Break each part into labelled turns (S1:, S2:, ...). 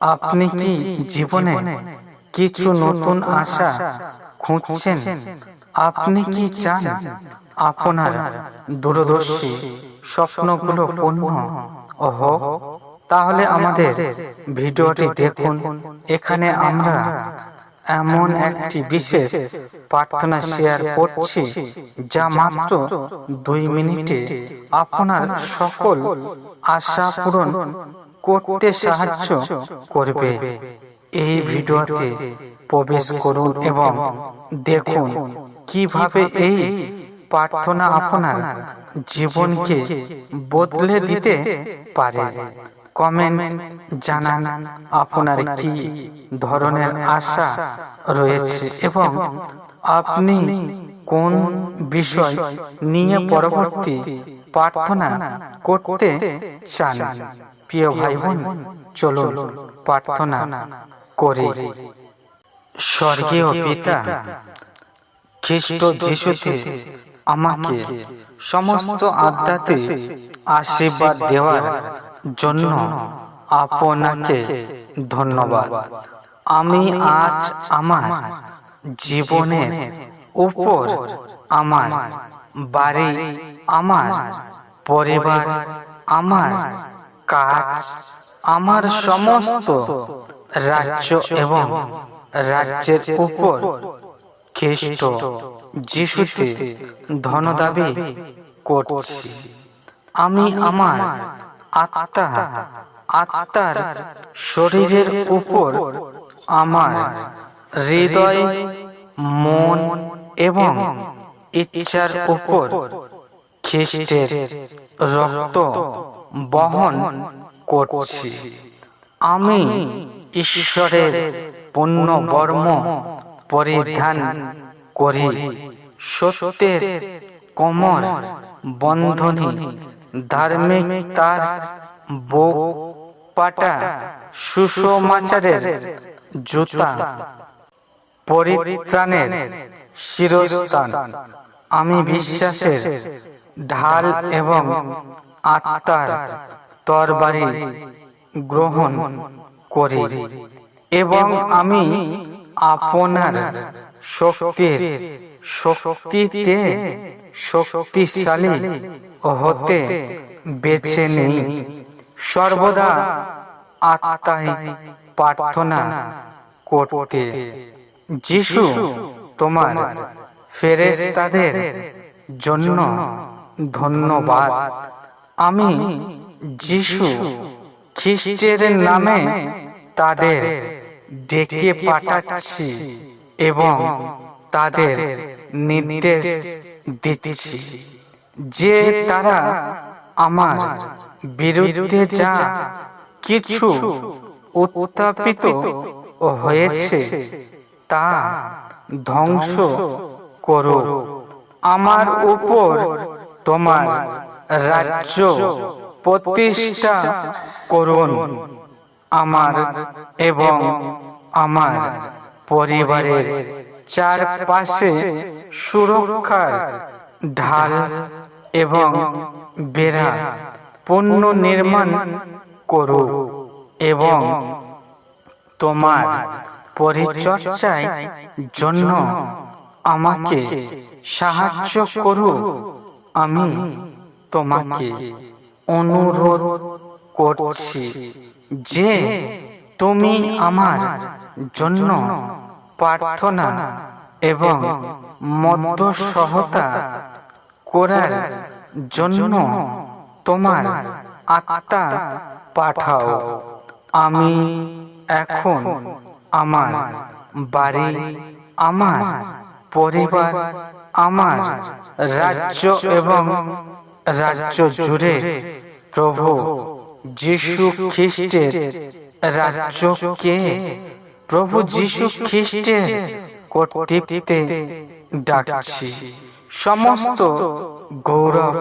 S1: আপনি কি জীবনে কিছু নতুন আশা খুঁজছেন? আপনি কি চান? আপনার দূরদর্শী স্বপ্নগুলো পূর্ণ হোক। তাহলে আমাদের ভিডিওটি দেখুন। এখানে আমরা এমন একটি বিশেষ প্রার্থনা শেয়ার করছি যা মাত্র দুই মিনিটে আপনার সকল আশা পূরণ করতে সাহায্য করবে। এই ভিডিওতে প্রবেশ করুন এবং দেখুন কীভাবে এই প্রার্থনা আপনার জীবনকে বদলে দিতে পারে। কমেন্ট জানান আপনার কি ধরনের আশা রয়েছে এবং আপনি কোন বিষয় নিয়ে পরবর্তী প্রার্থনা করতে চান? প্রিয় ভাই বোন চলুন প্রার্থনা করি। স্বর্গীয় পিতা, খ্রিস্ট যিশুতে আমাকে সমস্ত আত্মাতে আশীর্বাদ দেওয়ার জন্য আপনাকে ধন্যবাদ। আমি আজ আমার জীবনের উপর, আমার বাড়ি, আমার পরিবার, আমার কাজ আমার সমস্ত রাজ্য এবং রাজ্যের উপর খ্রিস্ট যিশুতে ধনদাবি করছি। আমি আমার আত্মা, আত্মার শরীরের উপর আমার হৃদয়, মন এবং ইচ্ছার উপর খ্রিস্টের রক্ত বহন করছি। আমি ঈশ্বরের পুণ্য বর্ম পরিধান করি। সত্যের কোমর বন্ধনী ধার্মিকতার বুক পাটা সুষমাচারের জুতা, পরিত্রাণের শিরস্থান। আমি বিশ্বাসের ঢাল এবং আত্মার তরবারি গ্রহণ করি। এবং আমি আপনার শক্তির শক্তিতে শক্তিশালী হতে বেছে নেই। সর্বদা আত্মায় প্রার্থনা করতে। যিশু তোমার ফেরেস্তাদের জন্য ধন্যবাদ। আমি যিশু খ্রিস্টের নামে তাদের ডেকে পাঠাচ্ছি এবং তাদের নির্দেশ দিচ্ছি। যে তারা আমার বিরুদ্ধে যা কিছু উত্থাপিত হয়েছে, তা ধ্বংস করো আমার উপর তোমার রাজ্য প্রতিষ্ঠা করুন আমার এবং আমার পরিবারের চারপাশে সুরক্ষার ঢাল এবং বেড়া পণ্য নির্মাণ করো এবং তোমার পরিচর্যায় জন্য আমাকে সাহায্য করো। আমি তোমাকে অনুরোধ করছি যে তুমি আমার জন্য প্রার্থনা এবং মধ্য সহতা করার জন্য তোমার আত্মা পাঠাও। আমি এখন আমার বাড়ি, আমার পরিবার, আমার রাজ্য এবং রাজ্য জুড়ে প্রভু যিশু খ্রিস্টের রাজ্যকে, প্রভু যিশু খ্রিস্টের কর্তৃত্বে ডাকছি। সমস্ত গৌরব,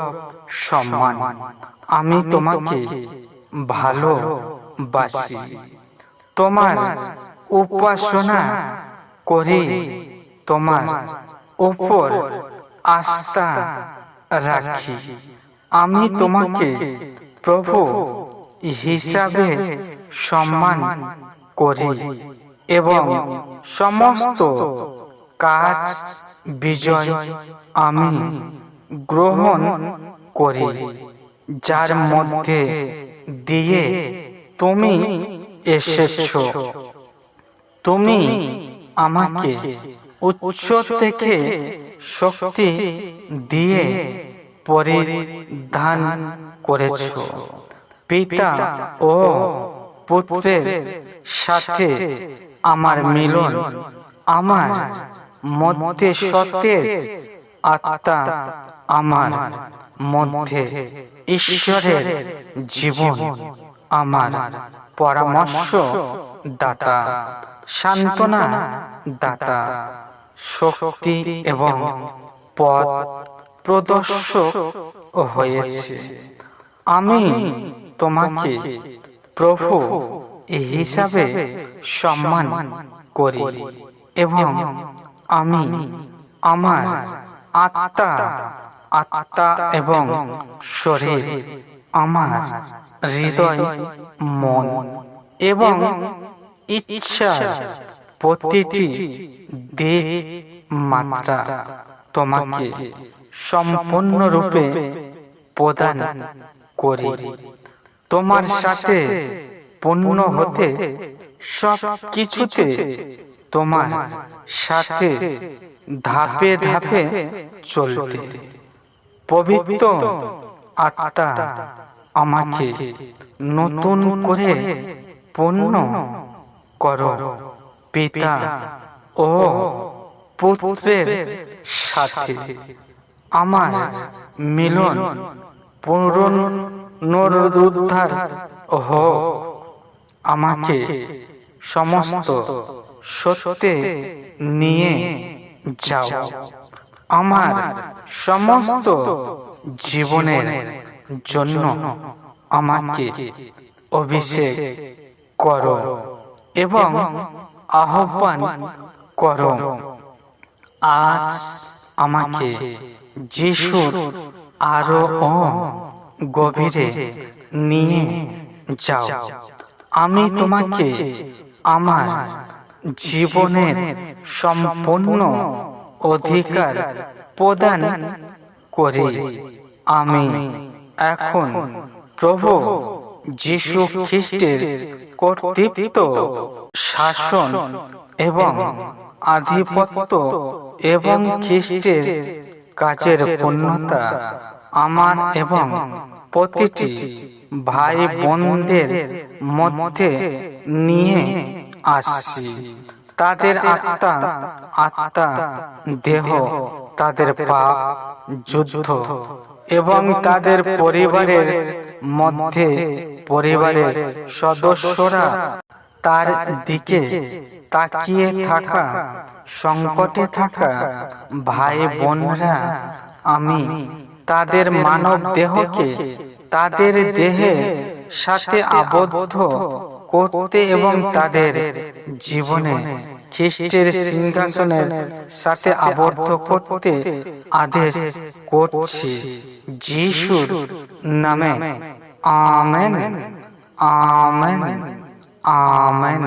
S1: সম্মান আমি তোমাকে ভালোবাসি। তোমার উপাসনা করি তোমার উপর আস্থা রাখি। আমি তোমাকে প্রভু হিসাবে সম্মান করি এবং সমস্ত কাজ বিজয় আমি গ্রহণ করি। যার মধ্যে দিয়ে তুমি এসেছ। তুমি আমাকে উচ্চ থেকে শক্তি দিয়ে পরিধান করেছ। পিতা ও পুত্রের সাথে আমার মিলন। আমার মধ্যে সতেজ আত্মা আমার মধ্যে ঈশ্বরের জীবন। আমার পরামর্শ দাতা সান্ত্বনা দাতা শক্তি এবং পথ প্রদর্শক হয়েছে। আমি তোমাকে প্রভু হিসাবে সম্মান করি এবং আমি আমার আত্মা আত্মা এবং শরীর, আমার হৃদয়, মন এবং ইচ্ছা প্রতিটি দেহ মাত্রা তোমাকে সম্পূর্ণরূপে প্রদান করি। তোমার সাথে পূর্ণ হতে সব কিছুতে তোমার সাথে ধাপে ধাপে চলতে। পবিত্র আত্মা আমাকে নতুন করে পূর্ণ করো। পিতা ও পুত্রের সাথে। আমার মিলন পুনরুদ্ধার হোক। আমাকে সমস্ত সত্যে নিয়ে যাও। আমার সমস্ত জীবনের জন্য আমাকে অভিষেক করো এবং আহ্বান করো। আজ আমাকে যিশুর আরও গভীরে নিয়ে যাও। আমি তোমাকে আমার জীবনের সম্পূর্ণ অধিকার প্রদান করি। আমি এখন প্রভু যিশু খ্রিস্টের কর্তৃত্ব, শাসন এবং আধিপত্য এবং খ্রিস্টের কাজের পূর্ণতা আমার এবং প্রতিটি ভাই বোনদের মধ্যে নিয়ে আসছি তাদের আত্মা আত্মা দেহ তাদের পাপ যুদ্ধ এবং তাদের পরিবারের মধ্যে পরিবারের সদস্যরা তার দিকে তাকিয়ে থাকা, সংকটে থাকা ভাই বোনরা আমি তাদের মানব দেহকে, তাদের দেহে সাথে আবদ্ধ করতে এবং তাদের জীবনে খ্রিস্টের সিংহাসনের সাথে আবদ্ধ করতে আদেশ করছি। যিশুর নামে, আমেন আমেন আমেন।